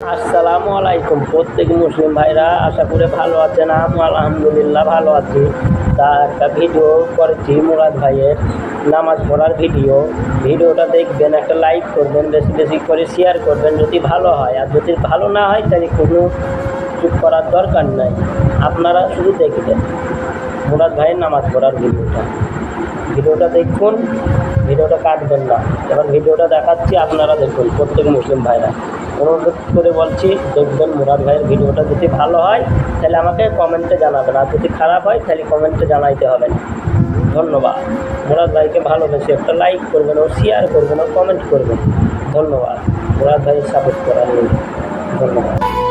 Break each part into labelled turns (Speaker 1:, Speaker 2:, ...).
Speaker 1: আসসালামু আলাইকুম, প্রত্যেক মুসলিম ভাইরা আশা করে ভালো আছেন আমি আলহামদুলিল্লাহ ভালো আছি। তা একটা ভিডিও করেছি মুরাদ ভাইয়ের, নামাজ পড়ার ভিডিও। ভিডিওটা দেখবেন, একটা লাইক করবেন, বেশি বেশি করে শেয়ার করবেন, যদি ভালো হয়। আর যদি ভালো না হয়, তাহলে কোনো চুপ করার দরকার নাই। আপনারা শুধু দেখবেন মুরাদ ভাইয়ের নামাজ পড়ার ভিডিওটা। ভিডিওটা দেখুন, ভিডিওটা কাটবেন না। এবার ভিডিওটা দেখাচ্ছি, আপনারা দেখুন, প্রত্যেক মুসলিম ভাইরা। অনুরোধ করে বলছি, দেখবেন মুরাদ ভাইয়ের ভিডিওটা যদি ভালো হয়, তাহলে আমাকে কমেন্টে জানাবেন। আর যদি খারাপ হয়, তাহলে কমেন্টে জানাইতে হবে। ধন্যবাদ। মুরাদ ভাইকে ভালোবেসে একটা লাইক করবেন ও শেয়ার করবেন ও কমেন্ট করবেন। ধন্যবাদ। মুরাদ ভাইয়ের সাপোর্ট করার জন্য। ধন্যবাদ।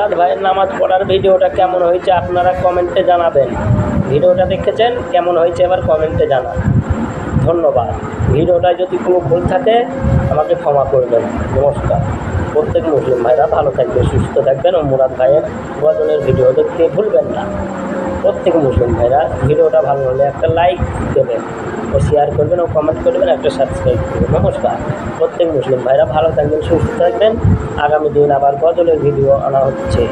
Speaker 1: মুরাদ ভাইয়ের নামাজ পড়ার ভিডিওটা কেমন হয়েছে আপনারা কমেন্টে জানাবেন। ভিডিওটা দেখেছেন, কেমন হয়েছে এবার কমেন্টে জানান। ধন্যবাদ। ভিডিওটা যদি কোনো ভুল থাকে, আমাকে ক্ষমা করবেন। নমস্কার। প্রত্যেক মুসলিম ভাইরা ভালো থাকবে সুস্থ থাকবেন ও মুরাদ ভাইয়ের গজলের ভিডিও দেখতে ভুলবেন না। প্রত্যেক মুসলিম ভাইরা ভিডিওটা ভালো হলে একটা লাইক দেবেন। ও শেয়ার করবেন ও কমেন্ট করবেন, একটা সাবস্ক্রাইব করবেন। নমস্কার। প্রত্যেক মুসলিম ভাইরা ভালো থাকবেন, সুস্থ থাকবেন। আগামী দিন আবার গজলের ভিডিও আনা হচ্ছে।